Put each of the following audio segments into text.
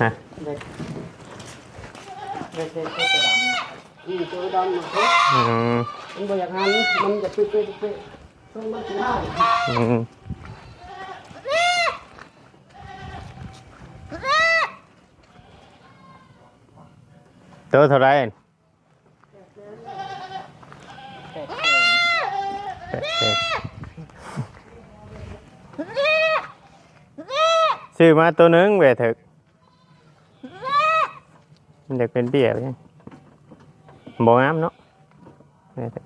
ฮะเด็กเด็กเด็กก็จะดอืมตัวดำนะอืมมันบ่อยากหันมันจะปิ๊กปิ๊กปิ๊กส่งมันสิได้อืมตัวเท่าไหรำแปดแสนแปด แสนซื้อมาตัวนึงเวทถึกมันอยากเป็นเบี้ยยังบ่งามเนาะเว้ยเถอะ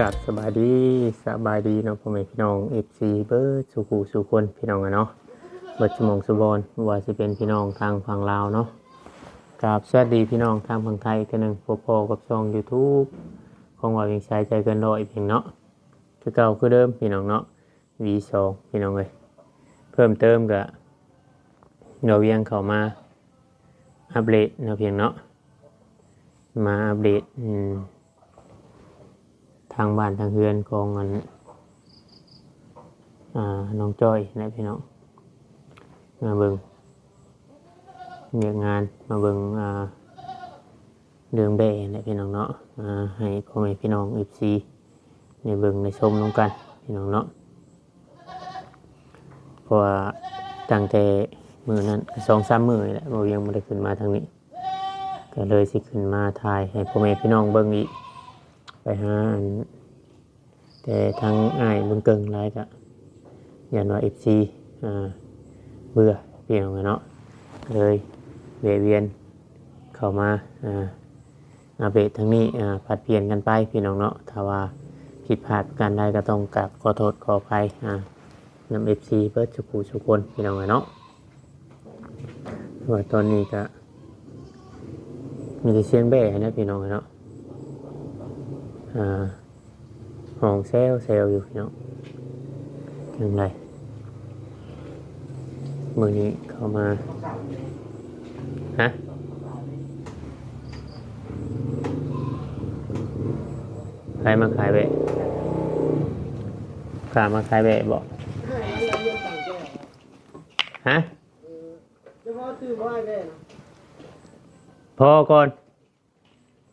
กับสบายดี สบายดีเนาะพ่อแม่พี่น้องเอฟซีเบิร์ดสุขูสุคนพี่น้องอะเนาะเบิร์ดสมองสุบอลว่าจะเป็นพี่น้องทางฝั่งลาวเนาะกับสวัสดีพี่น้องทางฝั่งไทยกันหนึ่งพอๆกับช่อง YouTube ของว่าเพียงใช้ใจเกินร้อยเพียงเนาะคือเก่าคือเดิมพี่น้องเนาะ V2 พี่น้องเลยเพิ่มเติมกับเราเวียงเข้ามาอัปเดตเนาะเพียงเนาะมาอัปเดตอืม ทางบ้านทางเฮือนของอันน้องจ้อยนะพี่น้องมาเบิงเรียกงานมาเบิงอ่าเรื่องแบนะพี่น้องเนาะให้พ่อแม่พี่น้องเอฟซีในเบิงในชมน้องกันพี่น้องเนาะเพราะว่าตั้งแต่มือนั้นสองสามมือแหละเรายังไม่ได้ขึ้นมาทางนี้ ก็เลยสิขึ้นมาถ่ายให้พ่อแม่พี่น้องเบิ่งอีก ไปหาอัน แต่ทางอ้ายลุงเกิงไรกะยันว่าเอฟซีอ่าเบื่อเปลี่ยนเนาะเลยเวเวียนเข้ามาอ่าอาเบะทั้งนี้อ่าผัดเปลี่ยนกันไปพี่น้องเนาะถ้าว่าผิดพลาดกันได้ก็ต้องกราบขอโทษขออภัยอ่านำเอฟซีเบิร์ดสุกูสุคนพี่น้องเนาะว่าตอนนี้ก็มีแต่เสียงแบ่นะพี่น้องเนาะ ห้องเซลเซลอยู่พี่น้องยังไงมือนี้เข้ามา ฮะใครมาขายเบะกล้ามาขายเบะบอกฮะพอก่อน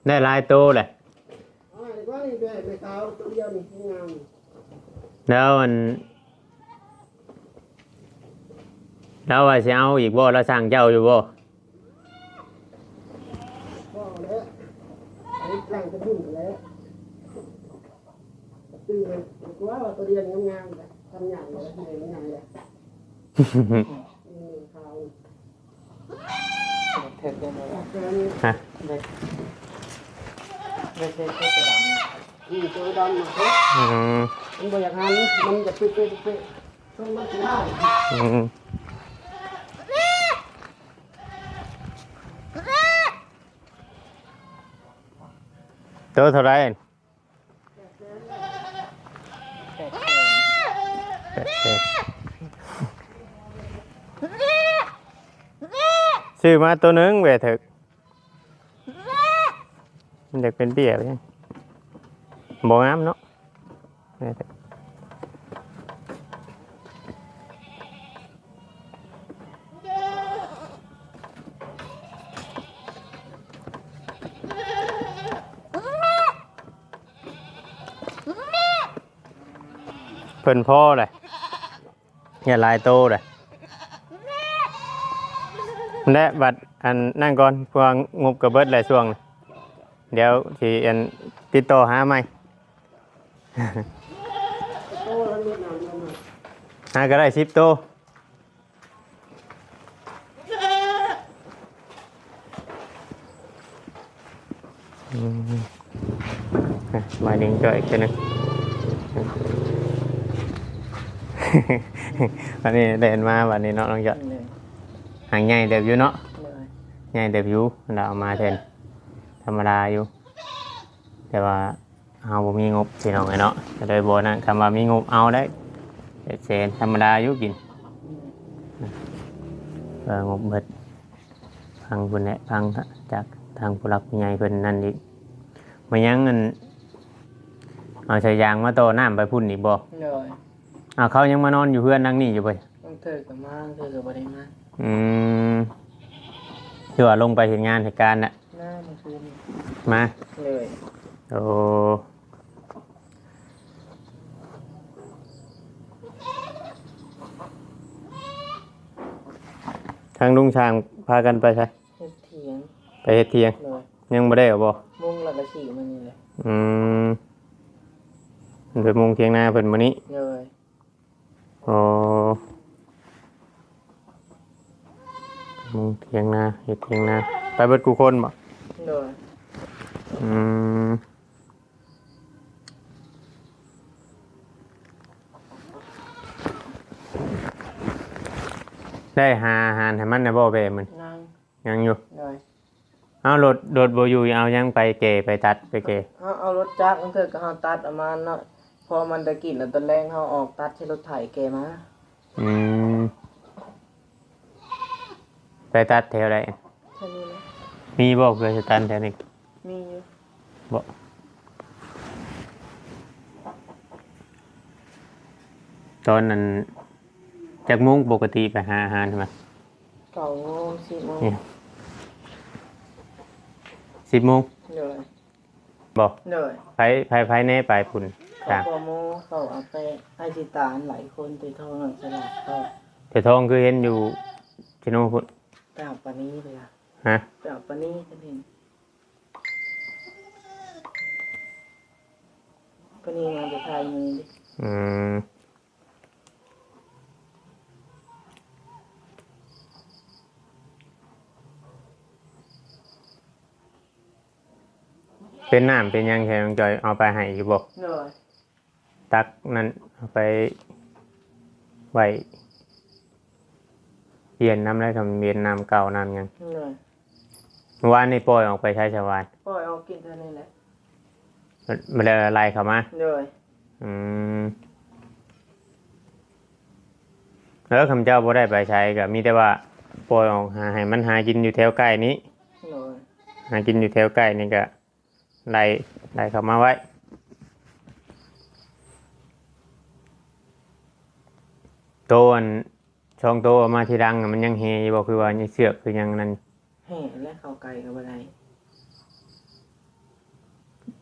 ได้ลายโตแหละ เอาให้ดีกว่านี่แม่ไม่ขาวตัวเดียวนี่งามแล้วมันแล้วว่าจะเอาอีกบ่แล้วสั่งเจ้าอยู่บ่ก็แล้วอันนี้ตั้งกระดุมแล้วซื้อมันดีกว่าว่าตัวเดียวนี่งามๆแต่ทำอย่างเลยที่ไหนมันงามเลยอืมขาวเท็ด ได้ไหมล่ะแฟนฮะเด็กเด็กเด็กก็จะดอืมตัวดำนะอืมมันบ่อยากหันมันจะปิ๊กปิ๊กปิ๊กส่งมันสิได้อืมตัวเท่าไหรำแปดแสนแปดแปดซื้อมาตัวหนึงเวทถึก มันอยากเป็นเบี้ยยังบ่งามเนาะเว้ยเถอะเพิ่นพ่อเลยอย่าลายโตเลยและบัดอันนั่งก่อนพวงงบกระเบิดหลายช่วงน่ะ เดี๋ยวสิอันติดต่อหาใหม่โตแล้วเลือดหนาวเลือดหนาวหาก็ได้สิบโตวอืมอะมาดึงจ่อยอีกทีหนึงวันนี้เดินมาวันนี้เนาะน้องจอยเลยหางใหญ่เด็บอยู่เนาะเลยใหญ่เด็บอยู่เราเอามาแทน ธรรมดาอยู่ แต่ว่าเฮาบ่มีงบพี่น้องไอ้เนาะก็เลยบ่นั่นคำว่ามีงบเอาได้เศษธรรมดาอยู่กินเอองบเบิดพังพุ่นแหละพังจากทางผู้หลักผู้ใหญ่เพิ่นนั่นอีกมายังเงินเอาใช้ยางมาโตอน้ำไปพุ่นอีกบ่เลยเอาเขายังมานอนอยู่เพื่อนนั่งนี่อยู่เบ่ยต้องเถิดกับมาเถิดกับบริมาอืมคือว่าลงไปเห็นงานเหตุการณ์น่ะ หน้ามันคือนี่มา เลยโอ้ทางลุงช้างพากันไปใช่เฮ็ดเถียงไปเฮ็ดเทียง เลยยังไม่ได้เหรอบ่มุ่งหลักกระฉีมันนี่เลยอืมเดี๋ยวมุงเทียงหน้าเพิ่นมื้อนี้เลยโอ้มุงเทียงหน้าเฮ็ดเทียงหน้าไปเบิดกูคนบ่ เลยอืมได้หาอาหารให้มันนะบ่เบมันนั่งยังอยู่เลยเอารถรถบ่อยู่เอายังไปเกไปตัดไปเกเอาเอารถจักรมันเถิดกับเฮาตัดเออกมาเนาะพอมันตะกินแล้วตอนแรงเฮาออกตัดใช้รถไถแกมาอืมไปตัดแถวใดแค่นี้นะ มีบ่เคยสตันแถวนี้มีอยู่บ่ตอนนั้นจากโมุ้งปกติไปหาอาหารใช่ไหมเก่าโง่สิโมงนี่สิบโมงเลยบอกเลยไผไผไผแน่ไปพุ่นเขาจ้างพอโมเขาเอาไปไอจิตานหลายคนตีทองสลับก็แต่ทองคือเห็นอยู่ชิโนพุ่นไปเอาปานี้เลยอะ ฮะไปเอาปานี้กันเองปานี้มาจะทายมือดิอืมเป็นน้ำเป็นหยังแค่น้องจอยเอาไปให้อยู่บอกเลยตักนั่นเอาไปไว้เปลี่ยนน้ำได้คำเปลี่ยนน้ำเก่าน้ำหยังเลยเมื่อ วานนี่ปล่อยออกไปใช้ชาวบ้านปล่อยเอากินเท่านี้แหละมันมันเลยไล่เข้ามาเลยอืมแล้วคำเจ้าบ่ได้ไปใช้ก็มีแต่ว่าปล่อยออกหาให้มันหากินอยู่แถวใกล้นี้เลยหากินอยู่แถวใกล้นี่ก็ไล่ไล่เข้ามาไว้โตอันช่องโตเอามาทีรังน่ะมันยังเฮอยู่บ่คือว่ายังเสือกคือยังนั่น แห่และข้าวไก่กับอะไร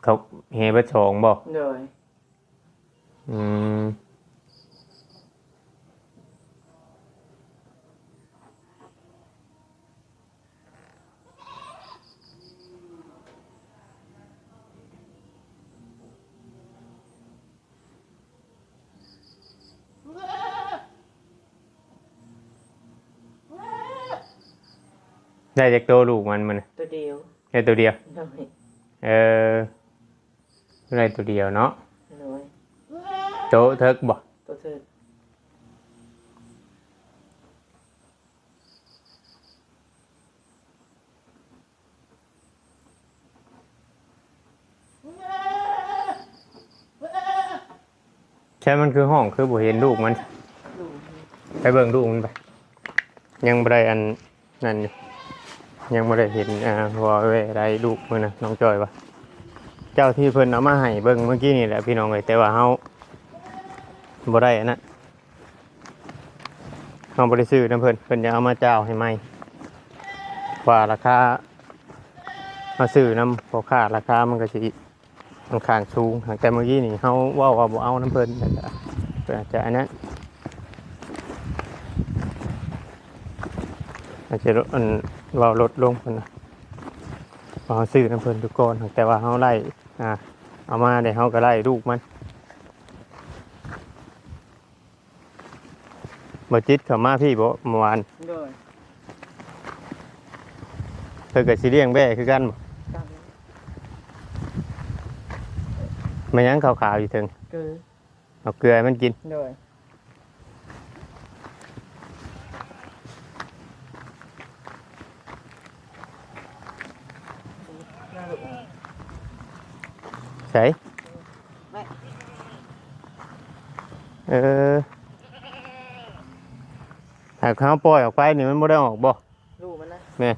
เขาเฮเบิดสองบ่เลยอืม ได้จากตัวลูกมันมันน่ะตัวเดียวได้ตัวเดียวเลยเออได้ตัวเดียวเนาะเลยโตเทิกบ่ตัวเธอใช่มันคือห้องคือบ่เห็นลูกมัน ลูกไปเบิ่งลูกมันไป ยังบ่ได้อันนั่นอยู่ ยังบ่ได้เห็นอ่าว่าเวได้ลูกมือนะน้องจอยว่าเจ้าที่เพิ่นเอามาให้เบิ่งเมื่อกี้นี่แหละพี่น้องเอ้ยแต่ว่าเฮาบ่ได้อันนั้นเฮาบ่ได้ซื้อนำเพิ่นเพิ่นจะเอามาเจ้าให้ใหม่ว่าราคามาซื้อนำพอค่าราคามันก็สิค่อนข้างสูงแต่เมื่อกี้นี่เฮาว้าว่าบ่เอานำเพิ่นแต่ก็เพิ่นอาจจะอันนั้นอาจจะอัน เราลดลงคนนะเพอเขาซื้อน้ำเพลินทุกคนแต่ว่าเขาไล่อ่าเอามาเดี๋ยวเขาก็ไล่ลูกมันบจิตเขามาพี่บ่เมื่อวานเลยเธอกับซีเรียงแบ่คือกันบ่ตั้งมันยังขาวๆอยู่ถึงเกินเอาเกลือให้มันกิน ใส่เออถ้ากเขาปล่อยออกไปนี่มันไม่ได้ออกบ่ดูมันนะแม่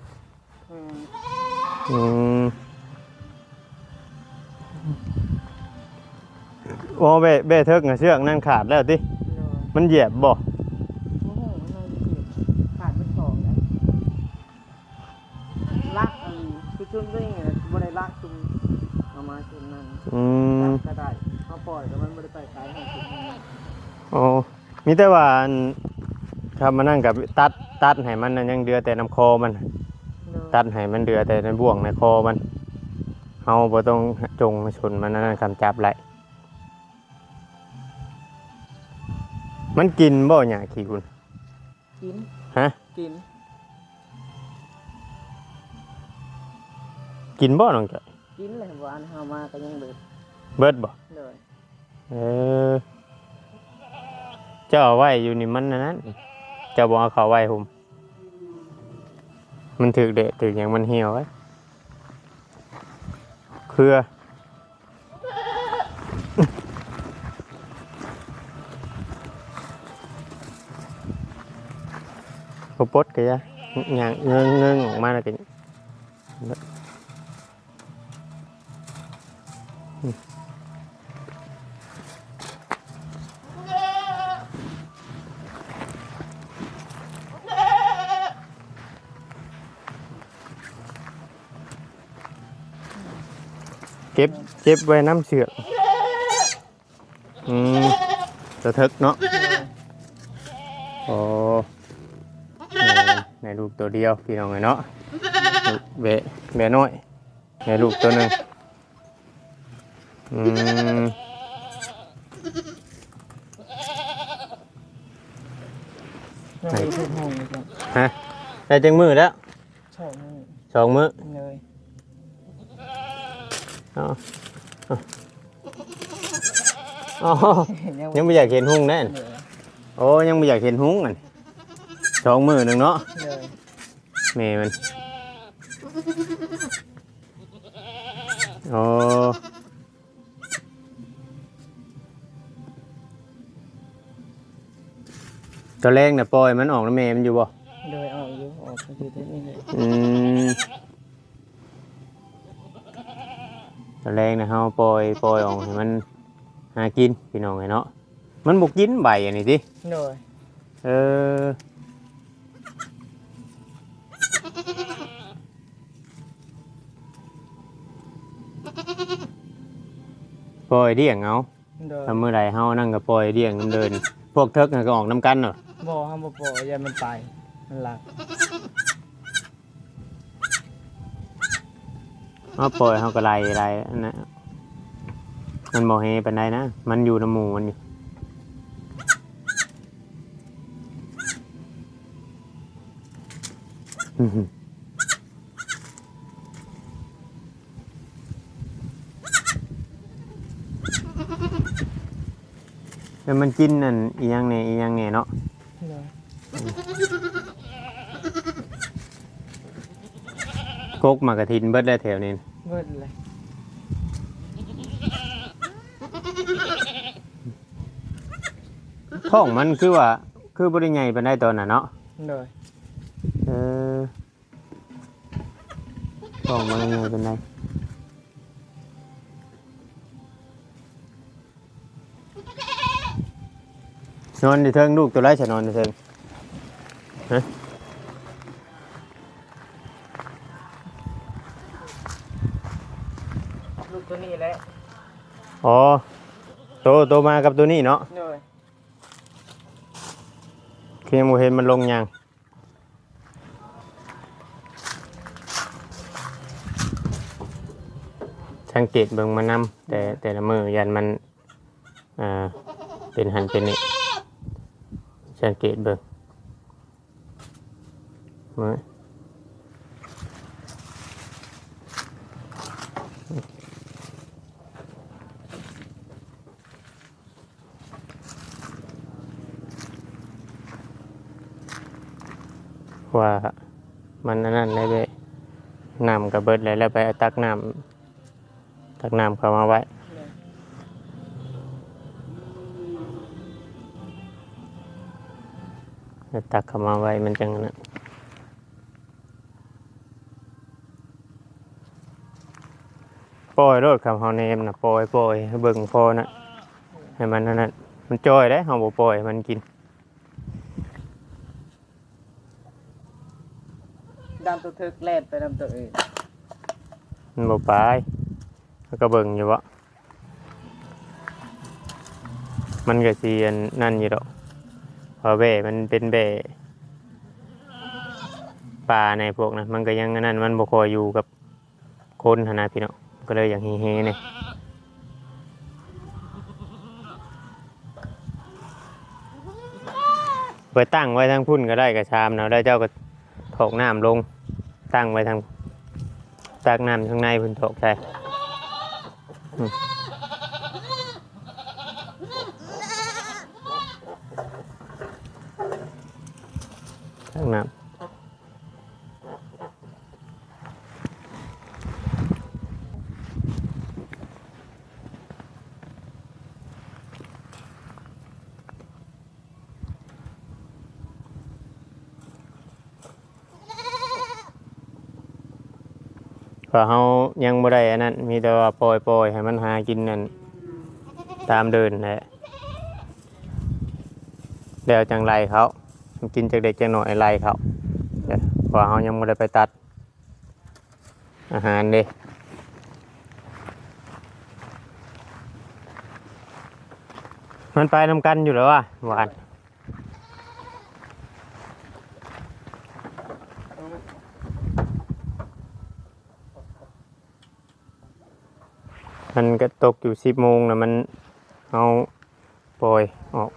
อืมโอ้เบเบเทิกเงเชือกนั่นขาดแล้วติมันเหยียบบ่ มีแต่ว่าอันครับมานั่งกับตัดตัดให้มันน่ะยังเดือแต่น้ำคอมันเนาะตัดให้มันเดือแต่ในบ่วงในคอมันเฮาบ่ต้องจงมาชนมันนั่นคำจับไหลมันกินบ่หยาขี้คุณกินฮะ กินกินบ่น้องจ้อยกินเลยว่าอันเฮามาก็ยังเบิดเบิดบ่เลยเออเจ้าเอาไว้อยู่นี่มันนั้นเจ้าบ่เอาเขาไว้ผมมันถึกเดะถึกอย่างมันเหี่ยวไว้เครือพอปดก็ยะอย่างเงงเงงออกมาแล้วก็ เก็บเก็บไว้น้ำเสือกอืมสะทึกเนาะโอ้ในลูกตัวเดียวพี่น้องไงเนาะลูกเบะเบะน้อยในลูกตัวหนึ่งอืมยังไม่ทุกห้องเลยจ้ะฮะได้จังมือแล้วชอบนี่สองมือเลย อ๋ออ๋อยังไม่อยากเห็นหุ้งแน่นเลยโอ้ยังไม่อยากเห็นหุ้งอะสองมือหนึ่งเนาะเลยแม่มันโอ้ตัวแรกน่ะปล่อยมันออกแล้วแม่มันอยู่บ่เลยออกอยู่ออกก็คือที่นี่เลยอืม ตอนแรกนะเฮาปล่อยปล่อยออกให้มันหากินพี่น้องไงเนาะมันบุกกินใบอันนี้สิเลยเออปล่อยเดี่ยงเอาเลยทำเมื่อไรเฮานั่งกับปล่อยเดี่ยงเดิน พวกเทิกน่ะก็ออกน้ำกันเนาะบ่ห้ามบ่ปล่อยอย่ามันไปมันหลัก เอาปล่อยเฮาก็ไล่ไล่นะมันบ่เฮปานใดนะ มันอยู่ในหมูมันอยู่อื้อหือแล้วมันกินนั่นอีหยังแหน่อีหยังแหน่เนาะ เลยกกมากระทินเบิดแล้วแถวนี้ เบิดเลยท้องมันคือว่า คือบ่ได้ใหญ่ปานใดตอนน่ะเนาะเลยเออท้องมันบ่ได้ใหญ่ปานใดนอนอยู่เทิงลูกตัวไรจะนอนอยู่เทิงลูก อ๋อโตโตมากับตัวนี้เนาะเลยคือยังบ่เห็นมันลงยังสังเกตเบิ่งมันนำแต่แต่ละมือยันมันอ่าเป็นหันเป็นนี่สังเกตเบิ่งมือ ว่ามันอันนั่นได้ไปน้ำกับเบิดเลยแล้วไปตักน้ำตักน้ำเข้ามาไว้ตักเข้ามาไว้มันจังนั้นปล่อยรถคำเฮาเนมนะปล่อยปล่อยให้เบิ่งพอนะให้มันนั่นนะมันจอยได้เฮาบ่ปล่อยมันกิน ดำตัวเทิกแล่นไปดำตัวอื่นมันบ่ไปแล้วก็เบิ่งอยู่ว่มันก็สิอันนั่นอยู่ดอกเพราะแบ่มันเป็นแบ่ป่าในพวกนั้นมันก็ยังอันนั้นมันบ่คอยอยู่กับคนหั้นนะพี่น้องก็เลยอย่างเฮๆเนี่ยไปตั้งไว้ทางพุ่นก็ได้กระชามเนาะได้เจ้าก็ถอกน้ำลง ตั้งไว้ทางตากน้ำข้างในเพิ่นตกใส่อืมตักน้ำ เพราะเขายังบ่ได้อันนั้นมีแต่ว่าปล่อยปล่อยให้มันหากินนั่นตามเดินแหละเดี๋ยวจังไรเขากินจากเด็กจากหน่อยไรเขาเดี๋ยวเพราะเขายังบ่ได้ไปตัด อาหารด้มันไปนำกันอยู่แล้ววะหวาน มันก็ตกอยู่สิบโมงนะมันเอาปล่อยออก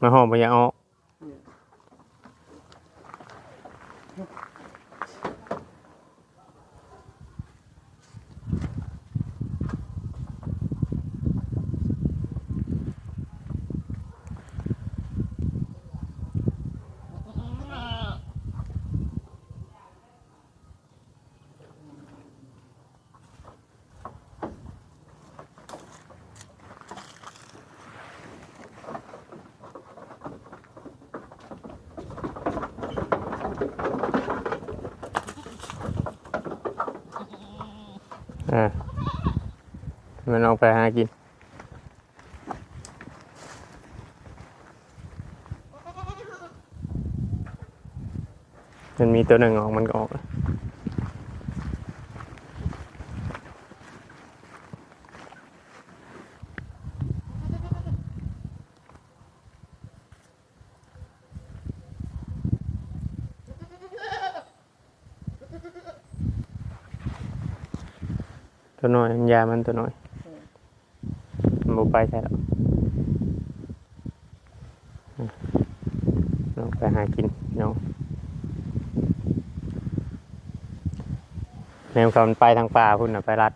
มาหอมไปยังออก มันออกไปหากิน มันมีตัวหนึ่งออกมันก็ออกตัวน้อยมันยามันตัวน้อย บุไปใช่หรอกอะลองไปหากินพี่น้องแนวเขามันไปทางป่าพุ่นน่ะไปรัด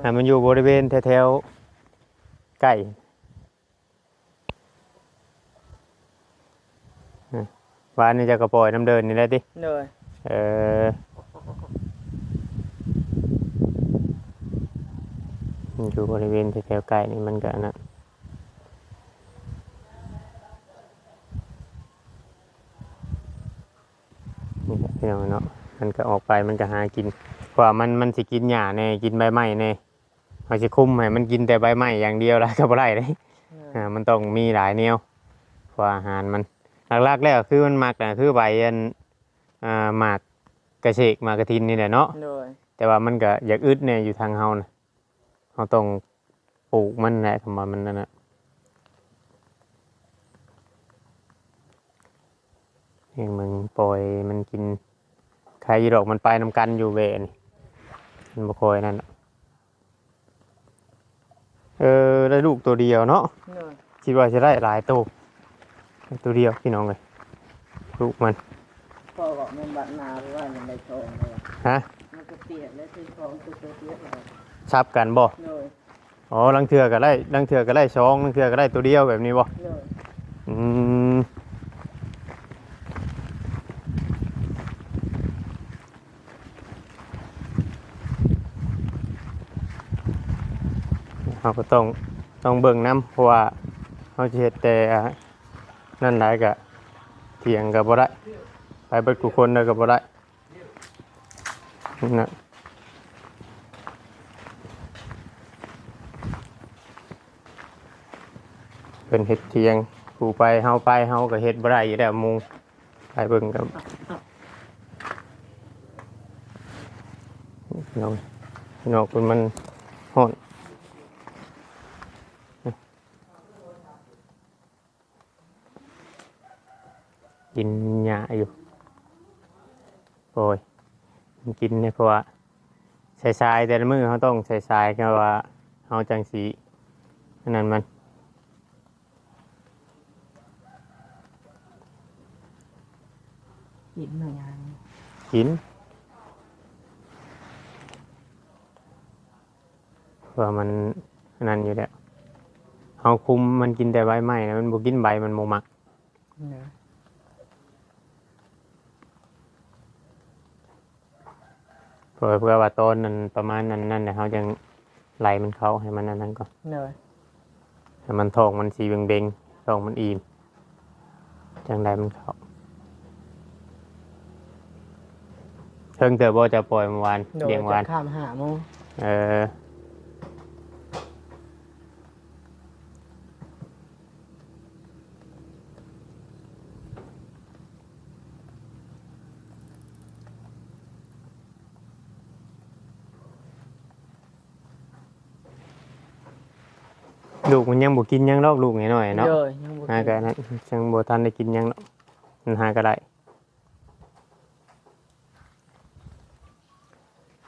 ให้มันอยู่บริเวณแถวๆใกล้อะวานนี่จะกระปล่อยน้ำเดินนี่แหละดิเลยเออมัน อยู่บริเวณแถวๆใกล้นี่มันก็อันนะนี่แหละพี่น้องเนาะมันก็ออกไปมันก็หากินเพราะว่ามันมันสิกินหญ้าแน่กินใบไม้แน่เอาสิคุมให้มันกินแต่ใบไม้อย่างเดียวแล้วก็บ่ได้เลยอ่ามันต้องมีหลายแนวเพราะว่าอาหารมันหลักๆแล้วคือมันมักน่ะคือใบอันอ่าหมากกระเฉกหมากกระทินนี่แหละเนาะเลยแต่ว่ามันก็อยากอึดเนี่ยอยู่ทางเฮานะ เฮาต้องปลูกมันแหละคำว่ามันนั่นน่ะเองมึงปล่อยมันกินใครยีดอกมันไปนำกันอยู่เวนี่มันบ่คอยนั่นน่ะเออได้ลูกตัวเดียวเนาะเลยคิดว่าจะได้หลายตัวได้ตัวเดียวพี่น้องเลยลูกมันพ่อบอกมันบัดนาหรือว่ามันได้ทองเลยฮะมันก็เปียกแล้วคือทองตัวเปียกเลย ซับกันบ่เลยอ๋อลังเทือก็ได้ลังเทือก็ได้สองลังเทือก็ได้ตัวเดียวแบบนี้บ่เลยอืมเราก็ต้องต้องเบิ่งน้ำเพราะว่าเฮาสิเฮ็ดแต่อ่านั่นหลายก็เถียงก็บ่ได้ไปเบิดกูคนแล้วก็บ่ได้นั่น เพิ่นเฮ็ดเถียงกูไปเฮาไปเฮาก็เฮ็ดบ่ได้อยู่แล้วหมู่ไปเบิ่งกับน้องนองคุณมันฮ้อนกินหญ้าอยู่โอ้ยกินเนี่ยเพราะว่าใส่ทรายแต่ละมือเขาต้องใส่ทรายก็ว่าเขาจังสีนนั้นมันหน่อยยัง กินเพราะว่ามันอันนั้นอยู่แล้วเขาคุมมันกินแต่ใบไม้นะมันบ่กินใบมันโมมักเนอะเพื่อเพื่อว่าต้นนั้นประมาณนั้นนั่นแหละเขาจังไล่มันเข้าให้มันอันนั้นก่อนเนอะให้มันทองมันสีเบงเบงๆทองมันอิ่มจังไดมันเข้า พิ่งเจอบ่จะปล่อยเมื่อวานโดยเลี้ยงวานจะข้ามหาโมงเออลูกมันยังบ่กินหยังดอกลูกน้อยๆเนาะเยอะยังบ่หาก็นั้นจังบ่ทันได้กินหยังดอกมันหาก็ได้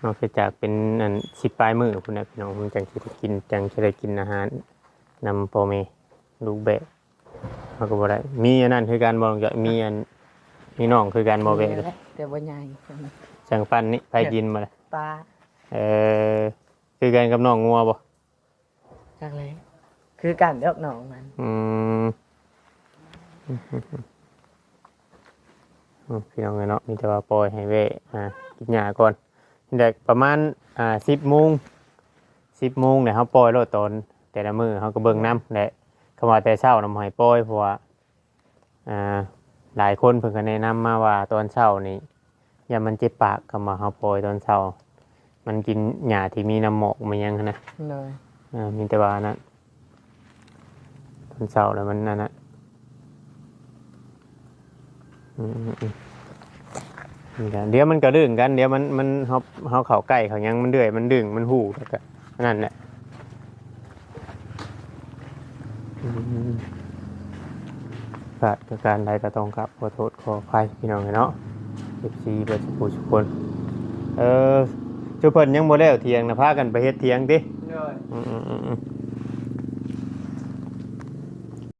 นอกจากเป็นอันสิปลายมือพุ่นน่ะพี่น้องมันจังสิได้กินจังสิได้กินอาหารนำพ่อแม่ลูกแบะเฮาก็บ่ได้มีอันนั้นคือการบ่จะมีอันมีน้องคือการบ่แบะเลยแต่บ่ใหญ่จังปันนี่ไปกินมาเลยปลาเออคือกันกับน้องงัวบ่จากไรคือการเลือกหนองมันอืมอืมพี่น้องเอ้ยเนาะมีแต่ว่าปล่อยให้เวะอ่ากินหญ้าก่อน เด็กประมาณอ่าสิบโมงสิบโมงเนี่ยเขาปล่อยรถตอนแต่ละมือเขาก็เบิ่งน้ำแหละคำว่าแต่เช้าน้ำหอยปล่อยเพราะว่าอ่าหลายคนเพิ่นก็แนะนำมาว่าตอนเช้านี่อย่ามันเจ็บปากคำว่าเขาปล่อยตอนเช้า มันกินหญ้าที่มีน้ำหมอกมันยังหั้นนะเนอะอ่ามีแต่ว่านะตอนเช้าแล้วมันนั่นนะอืมอืมอืม นี่กันเดี๋ยวมันก็ดึงกันเดี๋ยวมันมันเขาเขาเข่าใกล้เขายังมันเดือยมันดึงมันหูแล้วก็นั่นแหละอืมขาดกับการใดก็ต้องครับขอโทษขออภัยพี่น้องเนาะเอฟซีเบิร์ดผู้ทุกคนเออจุเพิ่นยังบ่แล้วเทียงนะพากันไปเฮ็ดเทียงติเนอ